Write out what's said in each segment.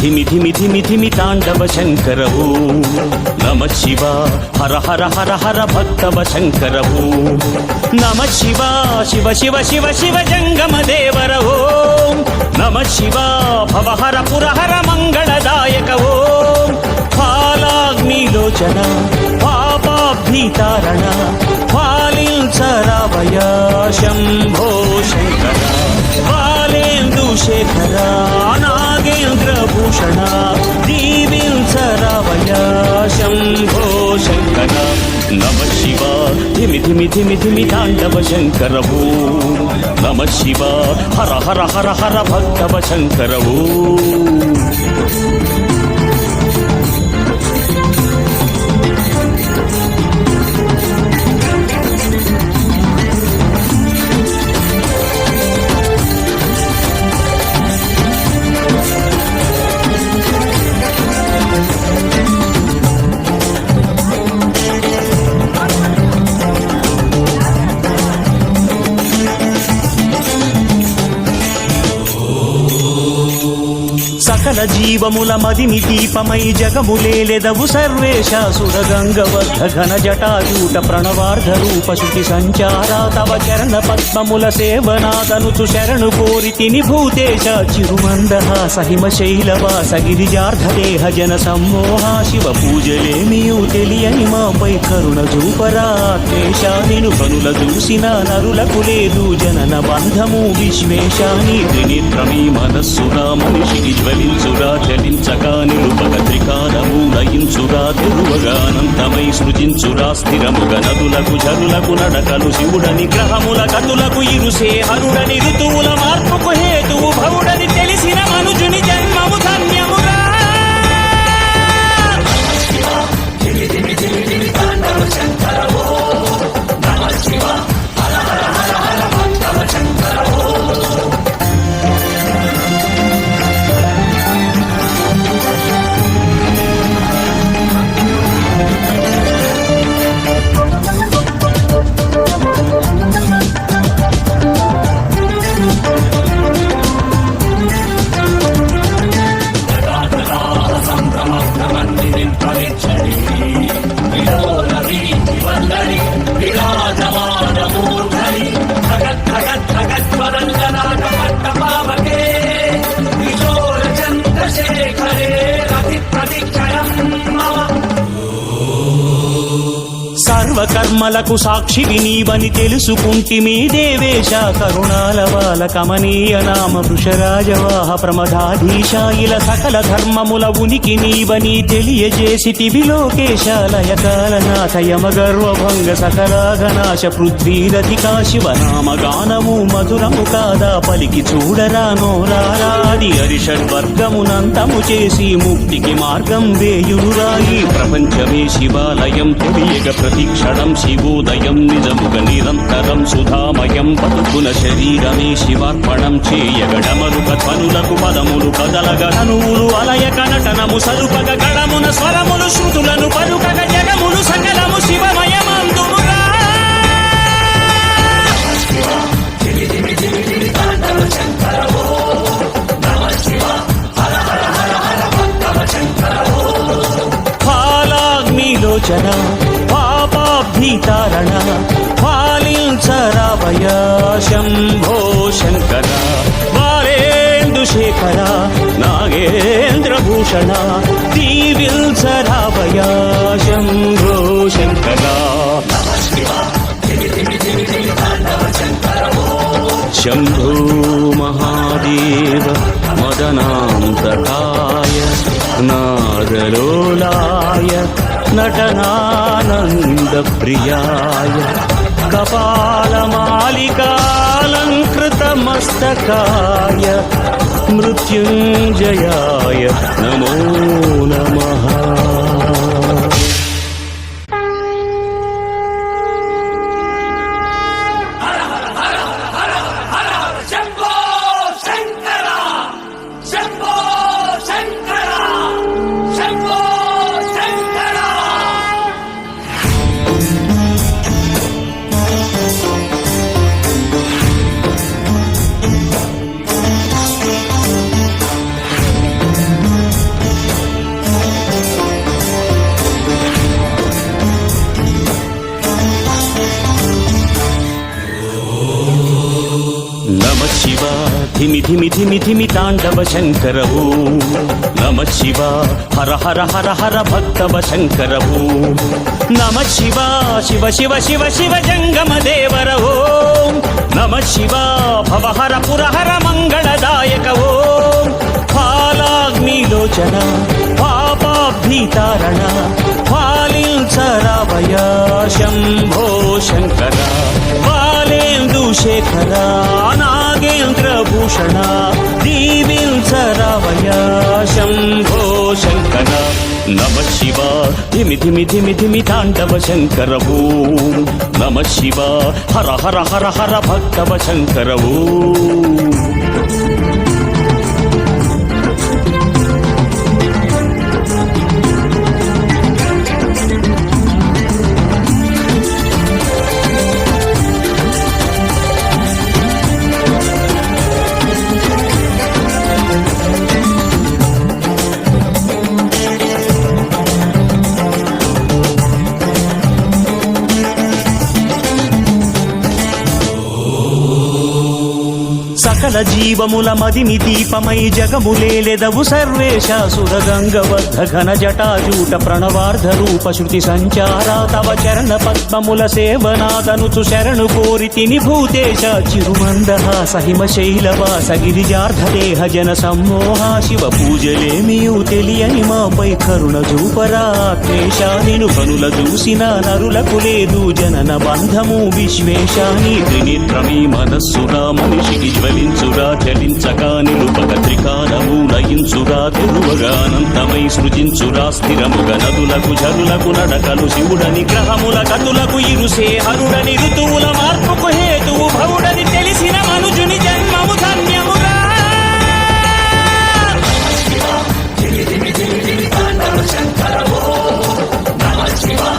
ధిమి ధిమి ధిమి ధిమి తాండవ శంకరవు నమ శివ హర హర హర హర భక్తవ శంకరవు నమ శివ శివ శివ శివ శివ జంగమ దేవర నమ శివ భవహర పురహర మంగళదాయకవో ఫాలాగ్నిలోచన పాపాభీతారణ ఫాలించరావయ శంభో శంకర ఫాలేందు శేఖరా నాగేంద్ర భూషణ దీవించరావయ శంభో శంకర నమ శివ ధిమి ధిమి ధిమి ధిమి తాండవ శంకరవు. నమ శివ హర హర హర హర భక్తవ శంకరవు. సకల జీవముల మదిమి దీపమై జగములేలెదవు సర్వేశ సురగంగవర్ధ ఘన జటాజూట ప్రణవార్ధ రూప శుచి సంచార తవ చరణ పద్మముల సేవనాదనుచు శరణు కోరి తిని భూతేశ చిరుమందహాస హిమ శైలవాస గిరిజార్ధ దేహ జన సమ్మోహా శివ పూజలేమియు తెలియని మాపై కరుణ చూపరాత్మేష నిను కనుల చూసిన నరులకు లేదు జనన బంధము విశ్వేశాని త్రినిత్రమీ త్రినేత్రమీ మనస్సురా మనిషికి జ్వలించురా చలించగా నిలుపగ త్రికాలమూలయించురా తిరువగానంతమై సృజించురా స్థిరముగ నదులకు జరులకు నడకలు శివుడని గ్రహముల కతులకు ఇరుసే హరుడని ఋతువుల మార్పుకు హేతువు భవుడని సర్వకర్మలకు సాక్షివి నీవని తెలుసుకుంటిమి దేవేశ కరుణాల బాల కమనీయ నామ వృషరాజవాహ ప్రమదాధీశ ఇలా సకల ధర్మముల ఉనికి నీవని తెలియజేసితివి లోకేశాలయ కాలనాథ యమ గర్వభంగ సకలాగనాశ పృథ్వీరధికా శివనామ గానము మధురము కాదా పలికి చూడరా నోరారాది హరిషడ్వర్గమునంతము చేసి ముక్తికి మార్గం వేయురాయి ప్రపంచమే శివాలయం తెలియగ ప్రతిక్షణం శివోదయం నిజముగ నిరంతరం సుధామయం బతుకున శరీరమే శివార్పణం చేయగడమరుక ధ్వనులకు పదములు కదలగ తనువులు అలయక నటనము సలుపగ గడమున స్వరములు శృతులను పలుకగ జగములు సకలము శివమయమందుమురా ఫాలాగ్నిలోచన పాపాభీతారణ ఫాలించరావయ శంభో శంకర బాలేందు శేఖర నాగేంద్ర భూషణ దీవిల్చరావయ శంభో శంకర. శంభో మహాదేవ మదనాంతకాయ నాదలోలాయ నటనానందప్రియాయ కపాలమాలికాలంకృతమస్తకాయ మృత్యుంజయాయ నమో నమః. శంకరవు నమ శివ హర హర హర హర భక్తవ శంకరవు. నమ శివ శివ శివ శివ శివ జంగమ దేవర నమ శివ భవహర పురహర మంగళదాయకవో. ఓం ఫాలాగ్నిలోచన పాపాభీతారణ ఫాలించరావయ శంభో శంకర బాలేందు శేఖర నాగేంద్ర దీవించరావయ శంభో శంకర నమ శివ ధిమి ధిమి ధిమి ధిమి తాండవ శంకరవు నమ శివ హర హర హర హర భక్తవ శంకరవు జీవముల మదిమి దీపమై జగములేలెదవు సర్వేశాసుర గంగవర్ధ ఘన జటాజూట ప్రణవార్ధ రూప శృతి సంచారా తవ చరణ పద్మముల సేవనాదనుచు శరణు కోరి తిని భూతేశ చిరుమందహాస హిమ శైలవాస గిరిజార్ధ దేహ జన సమ్మోహా శివ పూజలేమియు తెలియని మాపై కరుణ చూపరాత్మేశ నిను కనుల చూసిన నరులకు లేదు జనన బంధము విశ్వేశాని త్రినిత్రమీ మనస్సురా మనిషికి జ్వలించురా. చలించగా నిలుపక త్రికారము లయించురా తెరువగా అనంతమై సృజించురా స్థిరముగా నదులకు జరులకు నడకలు శివుడని గ్రహముల కతులకు ఇరుసే హరుడని ఋతువుల మార్పుకు హేతువు భవుడని తెలిసిన మనుజుని జన్మము ధన్యమురా శివా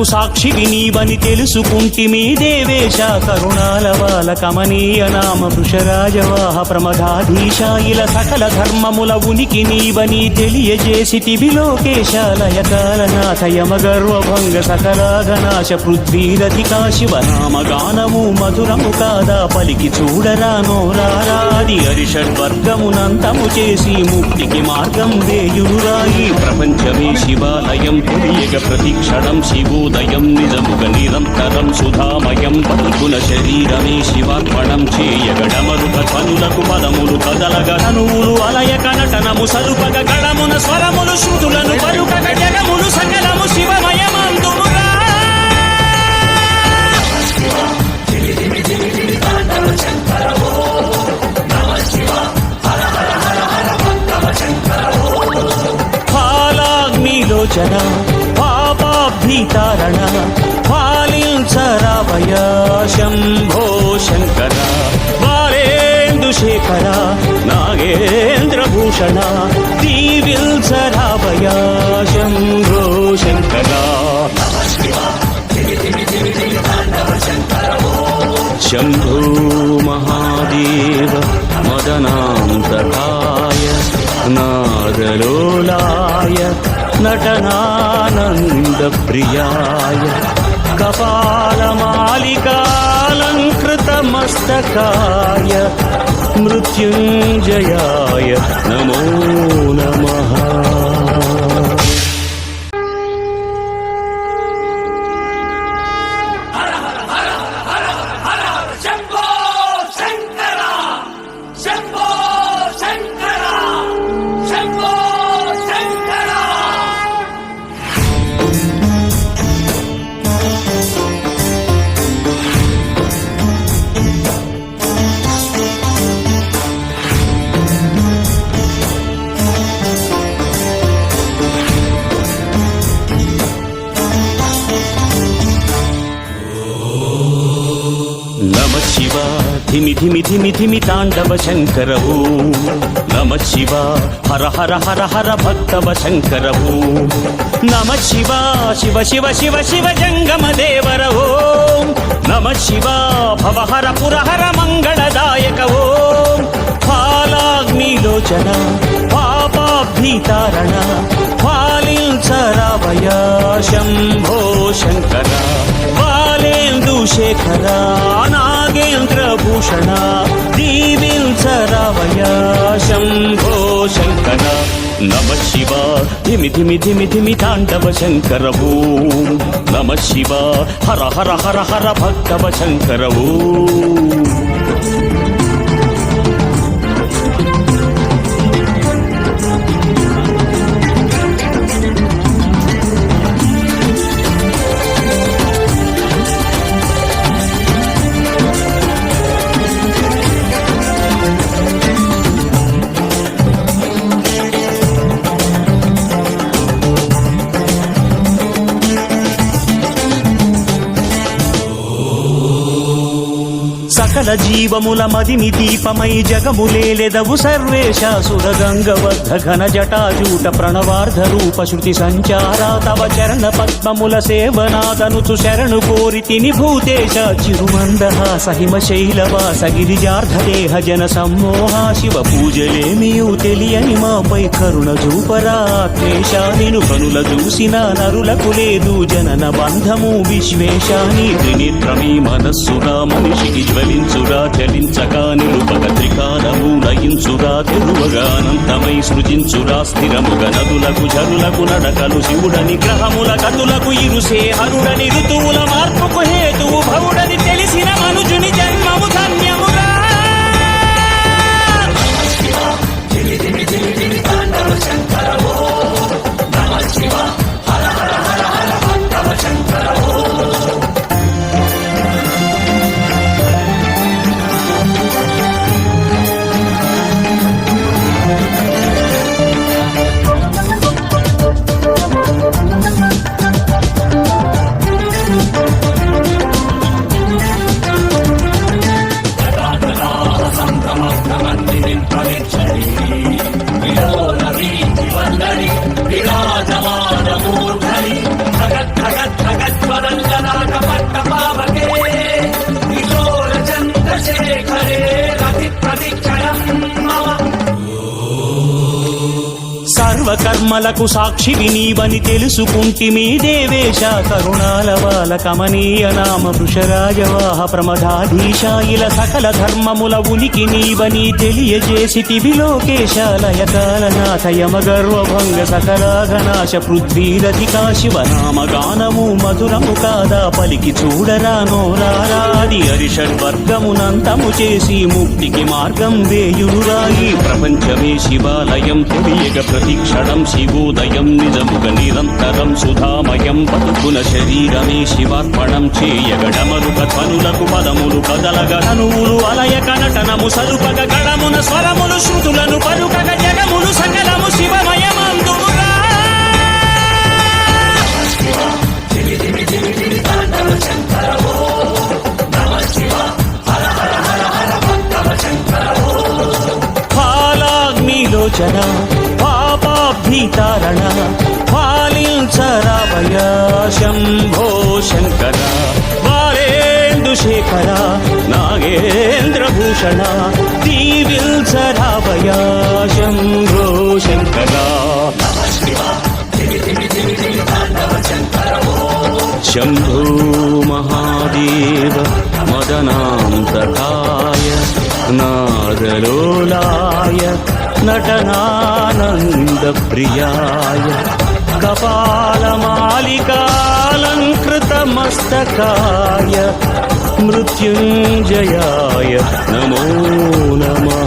సర్వకర్మలకు సాక్షివి నీవని తెలుసుకుంటి మీ దేవేశ కరుణాల బాల కమనీయ నామ వృషరాజవాహ ప్రమదాధీశ ఇలా సకల ధర్మముల ఉనికి నీవని తెలియజేసితివి లోకేశాలయ కాలనాథ యమగర్వభంగ సకలాగనాశ పృథ్వీరధికా శివనామ గానము మధురము కాదా పలికి చూడరానో రారాది హరిషడ్వర్గమునంతము చేసి ముక్తికి మార్గం వేయురాయి ప్రపంచమే శివాలయం తెలియగ ప్రతిక్షణం శివోదయం నిజముగ నిరంతరం సుధామయం పలుకుల శరీరమే శివార్పణం చేయగడమరుక ధ్వనులకు పదములు కదలగ తనువులు అలయక నటనము సలుపగ గడమున స్వరములు శృతులను పలుకగ జగములు సకలము శివమయమందుముగా. ఫాలాగ్నిలోచన పాపాభీతారణ ఫాలించరావయ శంభో శంకర బాలేందు శేఖర నాగేంద్ర భూషణ దీవిల్చరావయ శంభో శంకర. శంభో మహాదేవ మదనాంతకాయ నాదలోలాయ నటనానందప్రియాయ కపాలమాలికాలంకృతమస్తకాయ మృత్యుంజయాయ నమో నమః ధిమి ధిమి ధిమి ధిమి తాండవ శంకరవు నమ శివ హర హర హర హర భక్తవ శంకరవు నమ శివ శివ శివ శివ శివ జంగమ దేవర నమ శివ భవహర పురహర మంగళదాయకవో ఫాలాగ్నిలోచన పాపాభీతారణ ఫాలించరావయ శంభో శంకర బాలేందు శేఖర నాగేంద్ర భూషణ దీవించరావయ శంభో శంకర నమ శివ ధిమి ధిమి ధిమి ధిమి తాండవ శంకరవు నమ శివ హర హర హర హర భక్తవ శంకరవు సకల జీవముల మదిని దీపమై జగములేలెదవు సర్వేశాసుర గంగవద్ధ ఘన జటాజూట ప్రణవార్ధ రూప శృతి సంచార తవ చరణ పద్మముల సేవనాదనుచు శరణు కోరి తిని భూతేశ చిరుమందహాస హిమ శైలవాస గిరిజార్ధ దేహ జన సమ్మోహా శివ పూజలేమియు తెలియని మాపై కరుణ చూపరాత్మేశ నిను కనుల చూసిన నరులకు లేదు జనన బంధము విశ్వేశాని త్రినేత్రమీ మనస్సురా మనిషికి జ్వలించురా చలించగా నిరుపక త్రికాలము నయించురా తెరువగా అనంతమై సృజించురా స్థిరముగ నదులకు జరులకు నడకలు శివుడని గ్రహముల కతులకు ఇరుసే హరుడని ఋతువుల మార్పుకు హేతువు భవుడని తెలిసిన మనుజుని జన్మ కర్మలకు సాక్షివి నీవని తెలుసుకుంటిమి దేవేశ కరుణాల బాల కమనీయ నామ వృషరాజవాహ ప్రమదాధీశ ఇల సకల ధర్మముల ఉనికి నీవని తెలియజేసితివి లోకేశాలయ కాలనాథ యమ గర్వభంగ పృథ్వీరధికా శివనామ గానము మధురము కాదా పలికి చూడరా నోరారాది హరిషడ్వర్గమునంతము చేసి ముక్తికి మార్గం వేయునురాయి ప్రపంచమే శివాలయం తెలియగ ప్రతిక్షణం శివోదయం నిజముగ నిరంతరం సుధామయం బతుకున శరీరమే శివార్పణం చేయగడమరుక ధ్వనులకు పదములు కదలగ తనువులు అలయక నటనము సలుపగ గడమున స్వరములు శృతులను పలుకగ జగములు నాగేంద్ర భూషణ దీవిల్చరావయ శంభో శంకర. శంభో మహాదేవ మదనాంతకాయ నాదలోలాయ నటనానందప్రియాయ. కపాలమాలికాలంకృతమస్తకాయ మృత్యుంజయాయ నమో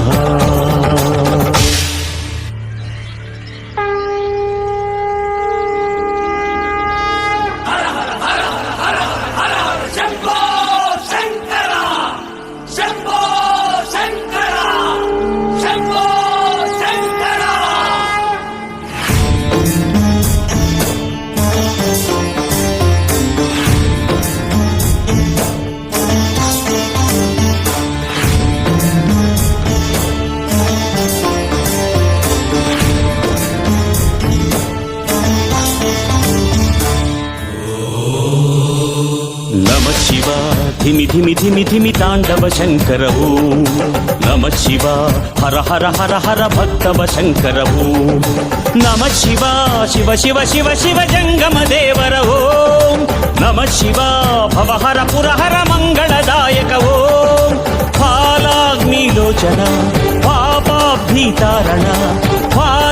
ధిమి ధిమి ధిమి తాండవ శంకరవు నమ శివ హర హర హర హర భక్తవ శంకరవు నమ శివ శివ శివ శివ శివ జంగమ దేవర నమ శివ భవహర పురహర మంగళదాయకవో హర మంగళదాయక ఓం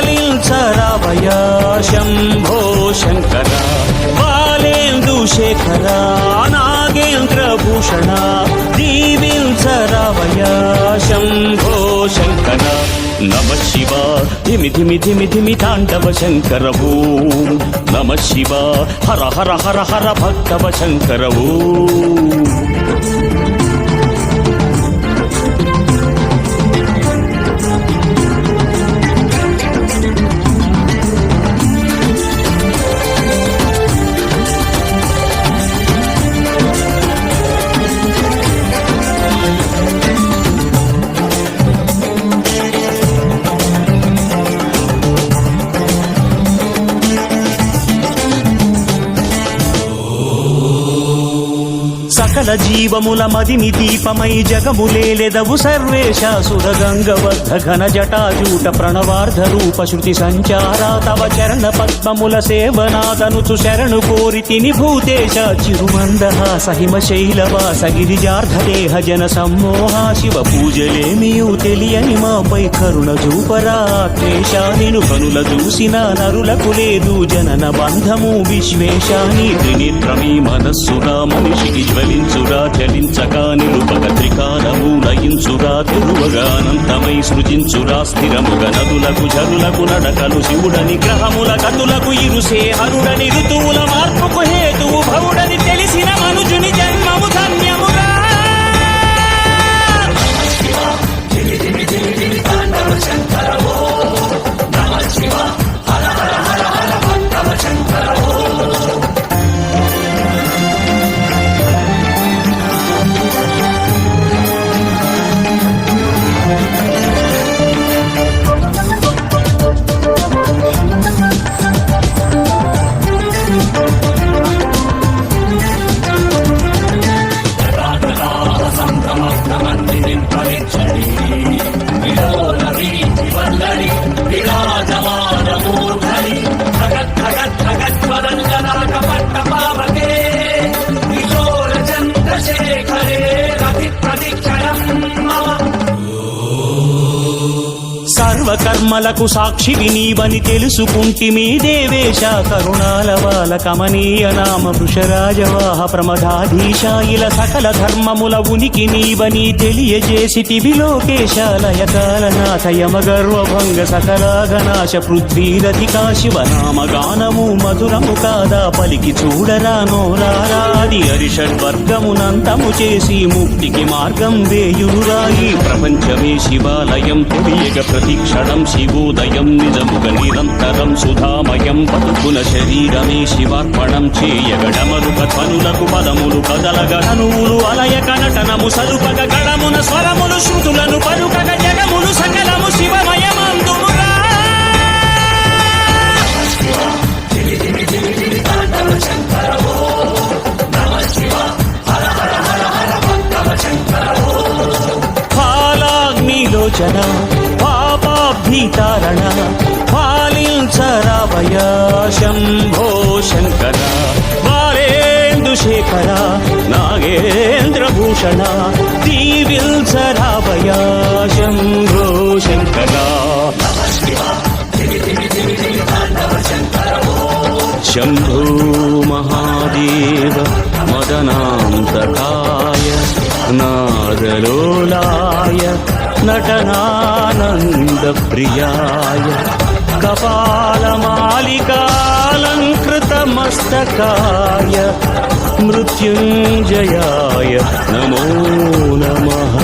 ఫాలాగ్నిలోచన శంభో శంకర బాలేందు శేఖర నాగేంద్ర భూషణ దీవించరావయ శంభో శంకర. నమ శివ ధిమి ధిమి ధిమి ధిమి తాండవ శంకరవు. నమ శివ హర హర హర హర భక్తవ శంకరవు. సకల జీవముల మదిమి దీపమై జగములేలెదవు సర్వేశాసుర గంగవర్ధ ఘన జటాజూట ప్రణవార్ధ రూప శృతి సంచార తవ చరణ పద్మముల సేవనాదనుచు శరణు కోరి తిని భూతేశ చిరుమందహాస హిమ శైలవాస గిరిజార్ధ దేహ జన సమ్మోహా శివ పూజలేమియు తెలియని మాపై కరుణ చూపరాత్మేశ నిను కనుల చూసిన నరులకు లేదు జనన బంధము విశ్వేశాని త్రినేత్రమీ మనస్సున మనిషికి జ్వలించురా చలించగా నిలుపక త్రికాలము లయించురా తిరువగా అనంతమై సృజించురా స్థిరముగ నదులకు జరులకు నడకలు శివుడని గ్రహముల కతులకు ఇరుసే హరుడని ఋతువుల మార్పుకు హేతువు భవుడని తెలిసిన మనుజుని జన్మము సర్వకర్మలకు సాక్షివి నీవని తెలుసుకుంటిమి దేవేశ కరుణాల బాల కమనీయ నామ వృషరాజవాహ ప్రమదాధీశ ఇలా సకల ధర్మముల ఉనికి నీవని తెలియజేసితివి లోకేశాలయ కాలనాథ యమగర్వభంగ సకలాగనాశ పృథ్వీరధికా శివనామ గానము మధురము కాదా పలికి చూడరా నోరారాది హరిషడ్వర్గమునంతము చేసి ముక్తికి మార్గం వేయురాయి ప్రపంచమే శివాలయం తెలియగ ప్రతిక్షణం శివోదయం నిజముగ నిరంతరం సుధామయం బతుకుల శరీరమే శివార్పణం చేయగడమరుక ధ్వనులకు పదములు కదలగ తనువులు అలయక నటనము సలుపగ గడమున స్వరములు శృతులను పలుకగ జగములు సకలము శివమయమందుమురా ఫాలాగ్నిలోచన పాపాభీతారణ పాలించరావయ శంభో శంకర. బాలేందు శేఖర నాగేంద్ర భూషణ దీవిల్చరావయ శంభో శంకర. శంభో మహాదేవ మదనాంతకాయ. నాదలోలాయ నటనానందప్రియాయ కపాలమాలికాలంకృతమస్తకాయ మృత్యుంజయాయ నమో నమః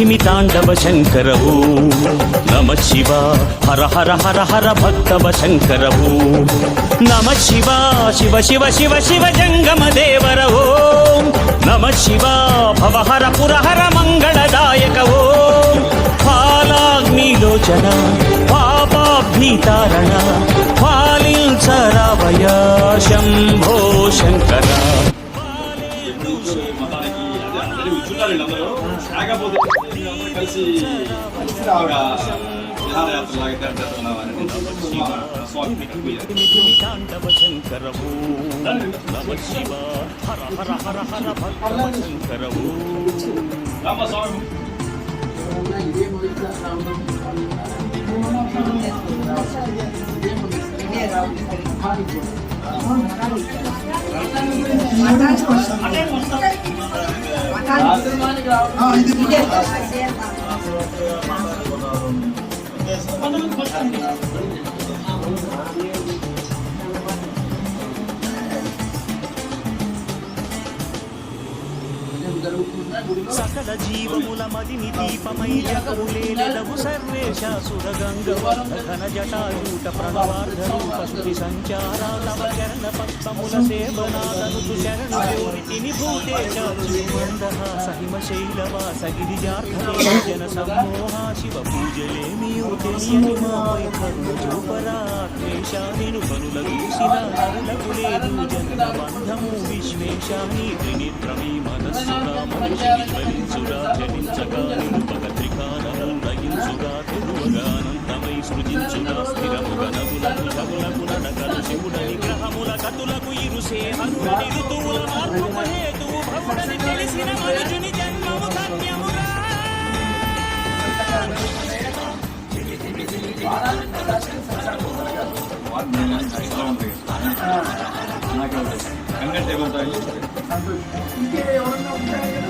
ధిమి ధిమి ధిమి తాండవ శంకరవు. నమ శివ హర హర హర హర భక్తవ శంకరవు. నమ శివ శివ శివ శివ శివ జంగమ దేవర ఓం నమ శివ భవ హర పురహర మంగళదాయక ఓం ఫాలాగ్నిలోచన పాపాభీతారణ ఫాలించరావయ శంభో శంకర. మతానికి అదే అందరూ చుట్టాలు వీళ్ళందరూ కాకపోతే అందరూ కలిసి ఒక విహారయాత్రలాగా తీర్థయాత్రలాగా స్వామి ధిమి తాండవ శంకరవు నమ శివ హర హర హర హర భక్తవ శంకరవు రామ స్వామి సకల జీవముల మదిని దీపమై జగములేలెదవు సర్వేశ సురగంగవర్ధ ఘన జటాయూట ప్రణవార్ధ రూప స్తుతి సంచారా తవ చరణ పద్మముల సేవనాదనుతు శరణ కోరితిని భూతేశ మందహాస హిమ శైలవాస గిరిజార్థలే జన సమ్మోహా శివ పూజలేమియు తెలియని మామై కర్మ చూపరాత్మేశ నిను కనుల దూసిన నరులకు లేదు జన్మ బంధము విశ్వేశాని త్రినేత్రమీ మనస్సు మనిషి ఫలించుగా జనించగా నిరుపక త్రికాలము నయించుగా తెలువగా అనంతమై సృజించుగా స్థిరముగా నగులకు జగులకు నడకలు శివుడని గ్రహముల కతులకు ఇరుసే హనుడని ఋతువుల మార్పుకు హేతువు భవుడని తెలిసిన మనుజుని జన్మము ధన్యముగా కంగంటే ఉంటాయి ఉండొచ్చు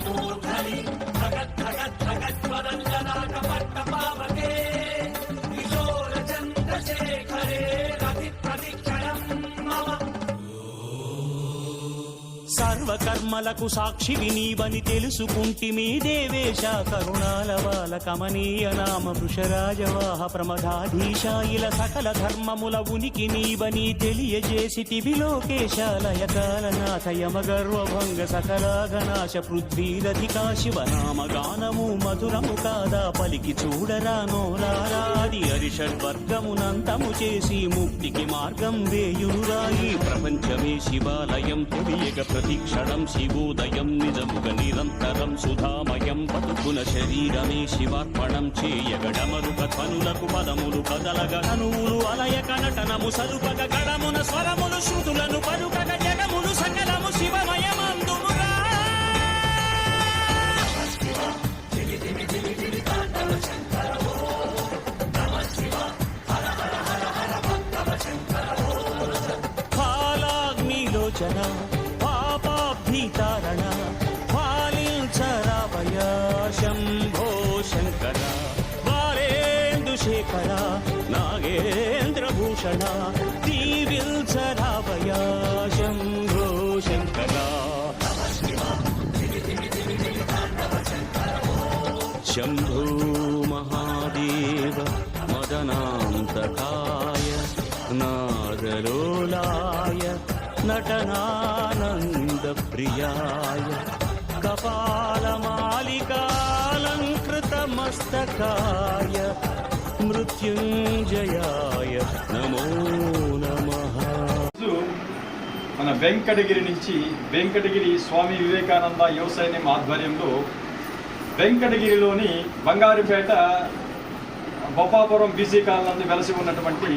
సర్వకర్మలకు సాక్షివి నీవని తెలుసుకుంటి మీ దేవేశ కరుణాల బాల కమనీయ నామ వృషరాజవాహ ప్రమదాధీశాయిల సకల ధర్మముల ఉనికి నీవని తెలియజేసి లోకేశాలయ కాలనాథ యమ గర్వభంగ సకలాగనాశ పృథ్వీరధికా శివనామ గానము మధురము కాదా పలికి చూడరా నోరారాది హరిషడ్వర్గమునంతము చేసి ముక్తికి మార్గం వేయురాయి ప్రపంచమే శివాలయం తెలియక ప్రతిక్షణం శివోదయం నిజముగ నిరంతరం సుధామయం బతుకున శరీరమే శివార్పణం చేయగడమరుక ధ్వనులకు పదములు కదలగ కనువులు అలయక నటనము సలుపగ గడమున స్వరములు శృతులను పలుకగ జగములు సకలము శివమయమందుమురా ఫాలాగ్నిలోచన పాపాభీతారణ ఫాలించరావయ శంభో శంకర బాలేందు శేఖర నాగేంద్రభూషణ దీవిల్చరావయ శంభో శంకర. శంభో మహాదేవ మదనాంతకాయ నాదలోలాయ నటనానందప్రియాయ కపాలమాలికాలంకృతమస్తకాయ మృత్యుంజయాయ నమో మన వెంకటగిరి నుంచి వెంకటగిరి స్వామి వివేకానంద యువసైన్యం ఆధ్వర్యంలో వెంకటగిరిలోని బంగారుపేట బొప్పాపురం బీసీ కాలనీ నందు వెలసి ఉన్నటువంటి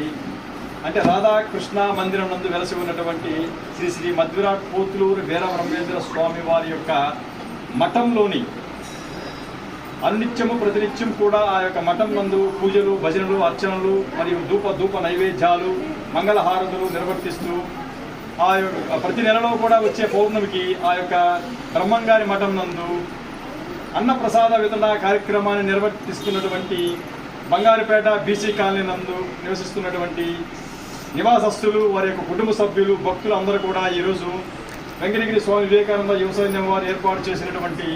అంటే రాధాకృష్ణ మందిరం నందు వెలసి ఉన్నటువంటి శ్రీ శ్రీ మధ్విరాట్ పోతులూరు వీర స్వామి వారి యొక్క మఠంలోని అనునిత్యము ప్రతినిత్యం కూడా ఆ యొక్క మఠం నందు పూజలు భజనలు అర్చనలు మరియు ధూప ధూప నైవేద్యాలు మంగళహారతులు నిర్వర్తిస్తూ ఆ యొక్క ప్రతి నెలలో కూడా వచ్చే పౌర్ణమికి ఆ యొక్క బ్రహ్మంగారి మఠం నందు అన్నప్రసాద వితరణ కార్యక్రమాన్ని నిర్వర్తిస్తున్నటువంటి బంగారుపేట బీసీ కాలనీ నందు నివసిస్తున్నటువంటి నివాసస్తులు వారి యొక్క కుటుంబ సభ్యులు భక్తులు అందరూ కూడా ఈరోజు వెంకటగిరి స్వామి వివేకానంద యువసైన్యం వారు ఏర్పాటు చేసినటువంటి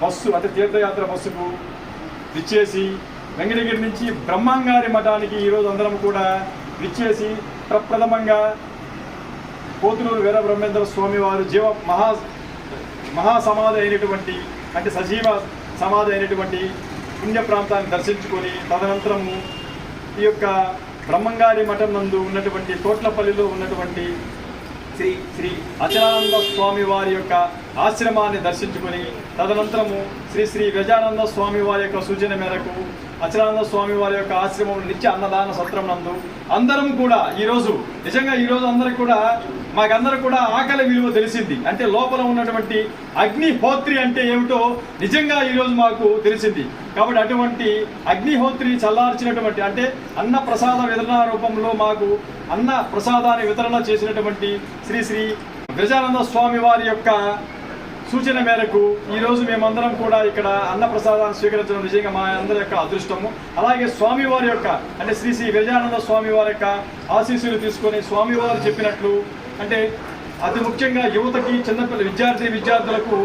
బస్సు అంటే తీర్థయాత్ర బస్సుకు విచ్చేసి వెంకటగిరి నుంచి బ్రహ్మంగారి మఠానికి ఈరోజు అందరం కూడా విచ్చేసి ప్రప్రథమంగా పోతులూరు వీర బ్రహ్మేంద్ర స్వామి వారు జీవ మహా మహాసమాధి అయినటువంటి అంటే సజీవ సమాధి అయినటువంటి పుణ్య ప్రాంతాన్ని దర్శించుకొని తదనంతరము ఈ యొక్క బ్రహ్మంగారి మఠం నందు ఉన్నటువంటి తోట్లపల్లిలో ఉన్నటువంటి శ్రీ శ్రీ అచలానంద స్వామి వారి యొక్క ఆశ్రమాన్ని దర్శించుకొని తదనంతరము శ్రీ శ్రీ గజానంద స్వామి వారి యొక్క సూచన మేరకు అచలానంద స్వామి వారి యొక్క ఆశ్రమం నిత్య అన్నదాన సత్రం నందు అందరం కూడా ఈరోజు నిజంగా ఈరోజు అందరికి కూడా మాకందరూ కూడా ఆకలి విలువ తెలిసింది. అంటే లోపల ఉన్నటువంటి అగ్నిహోత్రి అంటే ఏమిటో నిజంగా ఈరోజు మాకు తెలిసింది. కాబట్టి అటువంటి అగ్నిహోత్రి చల్లార్చినటువంటి అంటే అన్న ప్రసాద వితరణ రూపంలో మాకు అన్న ప్రసాదాన్ని వితరణ చేసినటువంటి శ్రీ శ్రీ గజానంద స్వామి వారి యొక్క సూచన మేరకు ఈరోజు మేమందరం కూడా ఇక్కడ అన్న ప్రసాదాన్ని స్వీకరించడం నిజంగా మా అందరి యొక్క అదృష్టము. అలాగే స్వామివారి యొక్క అంటే శ్రీ శ్రీ గజానంద స్వామి వారి యొక్క ఆశీస్సులు తీసుకొని స్వామివారు చెప్పినట్లు అంటే అతి ముఖ్యంగా యువతకి చిన్నపిల్ల విద్యార్థి విద్యార్థులకు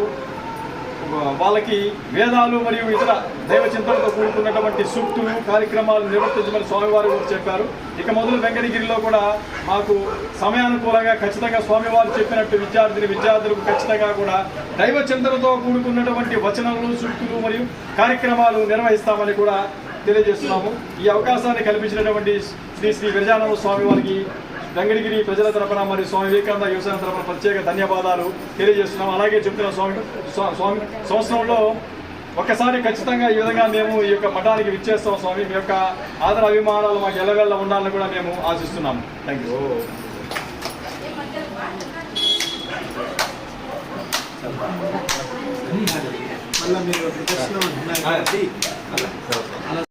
వాళ్ళకి వేదాలు మరియు ఇతర దైవ చింతనతో కూడుకున్నటువంటి సూక్తులు కార్యక్రమాలు నిర్వర్తించమని స్వామివారు కూడా చెప్పారు. ఇక మొదలు వెంకటగిరిలో కూడా మాకు సమయానుకూలంగా ఖచ్చితంగా స్వామివారు చెప్పినట్టు విద్యార్థిని విద్యార్థులకు ఖచ్చితంగా కూడా దైవ చింతనతో కూడుకున్నటువంటి వచనములు సూక్తులు మరియు కార్యక్రమాలు నిర్వహిస్తామని కూడా తెలియజేస్తున్నాము. ఈ అవకాశాన్ని కల్పించినటువంటి శ్రీ శ్రీ విరజానంద స్వామి వారికి వెంకటగిరి ప్రజల తరపున మరియు స్వామి వివేకానంద యువసేన తరపున ప్రత్యేక ధన్యవాదాలు తెలియజేస్తున్నాం. అలాగే చెప్తున్న స్వామి స్వా- స్వామి సంవత్సరంలో ఒక్కసారి ఖచ్చితంగా ఈ విధంగా మేము ఈ యొక్క మఠానికి విచ్చేస్తాం స్వామి. మీ యొక్క ఆదర అభిమానాలు మాకు ఎల్లవెల్ల ఉండాలని కూడా మేము ఆశిస్తున్నాము థ్యాంక్ యూ మళ్ళీ మీరు ప్రదర్శన